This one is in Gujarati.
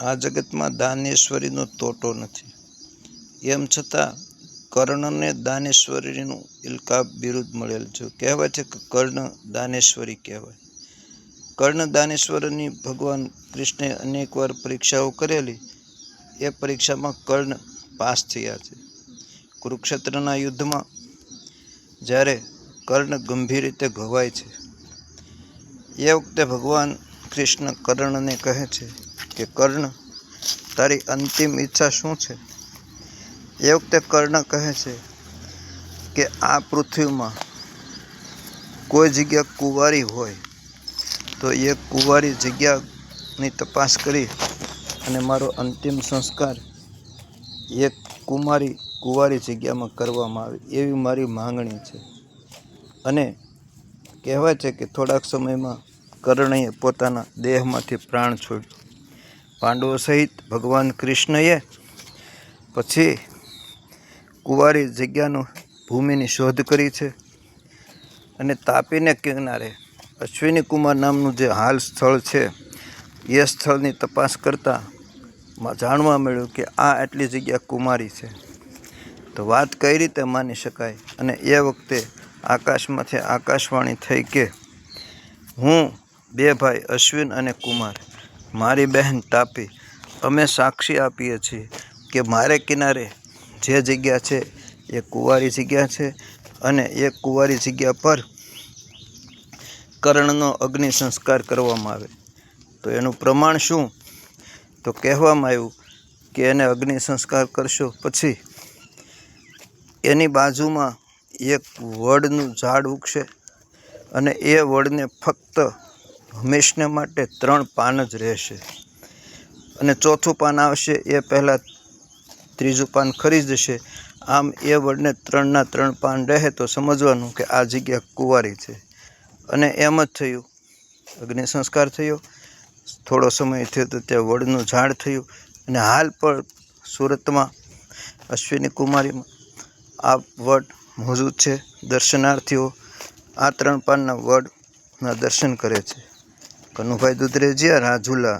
આ જગતમાં દાનેશ્વરીનો તોટો નથી. એમ છતાં કર્ણને દાનેશ્વરીનું ઇલકાબ બિરુદ મળેલ છે. કહેવાય છે કે કર્ણ દાનેશ્વરી કહેવાય. કર્ણ દાનેશ્વરની ભગવાન કૃષ્ણે અનેકવાર પરીક્ષાઓ કરેલી. એ પરીક્ષામાં કર્ણ પાસ થયા છે. કુરુક્ષેત્રના યુદ્ધમાં જ્યારે કર્ણ ગંભીર રીતે ઘવાય છે, એ વખતે ભગવાન કૃષ્ણ કર્ણને કહે છે કે કર્ણ તારી અંતિમ ઈચ્છા શું છે? એ વખતે કર્ણ કહે છે કે આ પૃથ્વીમાં કોઈ જગ્યા કુંવારી હોય તો એ કુંવારી જગ્યાની તપાસ કરી અને મારો અંતિમ સંસ્કાર એક કુમારી કુંવારી જગ્યામાં કરવામાં આવે એવી મારી માંગણી છે. અને કહેવાય છે કે થોડાક સમયમાં કર્ણએ પોતાના દેહમાંથી પ્રાણ છોડ્યો. પાંડવો સહિત ભગવાન કૃષ્ણએ પછી કુંવારી જગ્યાનું ભૂમિની શોધ કરી છે અને તાપીને કિનારે અશ્વિની કુમાર નામનું જે હાલ સ્થળ છે, એ સ્થળની તપાસ કરતાં જાણવા મળ્યું કે આ એટલી જગ્યા કુમારી છે. તો વાત કઈ રીતે માની શકાય? અને એ વખતે આકાશમાંથી આકાશવાણી થઈ કે હું બે ભાઈ અશ્વિન અને કુમાર મારી બહેન તાપી, અમે સાક્ષી આપીએ છીએ કે મારે કિનારે જે જગ્યા છે, એ કુંવારી જગ્યા છે અને એ કુંવારી જગ્યા પર કર્ણનો અગ્નિ સંસ્કાર કરવામાં આવે. તો એનું પ્રમાણ શું? તો કહેવામાં આવ્યું કે એને અગ્નિ સંસ્કાર કરશો પછી એની બાજુમાં એક વડનું ઝાડ ઉગશે અને એ વડને ફક્ત હંમેશને માટે ત્રણ પાન જ રહેશે. અને ચોથું પાન આવશે, એ પહેલાં ત્રીજું પાન ખરી જશે આમ એ વડને ત્રણના ત્રણ પાન રહે તો સમજવાનું કે આ જગ્યા કુંવારી છે. અને એમ જ થયું. અગ્નિ સંસ્કાર થયો. થોડો સમય થયો તો ત્યાં વડનું ઝાડ થયું. અને હાલ પણ સુરતમાં, અશ્વિની કુમારીમાં આ વડ મોજૂદ છે. દર્શનાર્થીઓ આ ત્રણ પાનના વડના દર્શન કરે છે. કનુભાઈ દુધરેજિયા રાજુલા.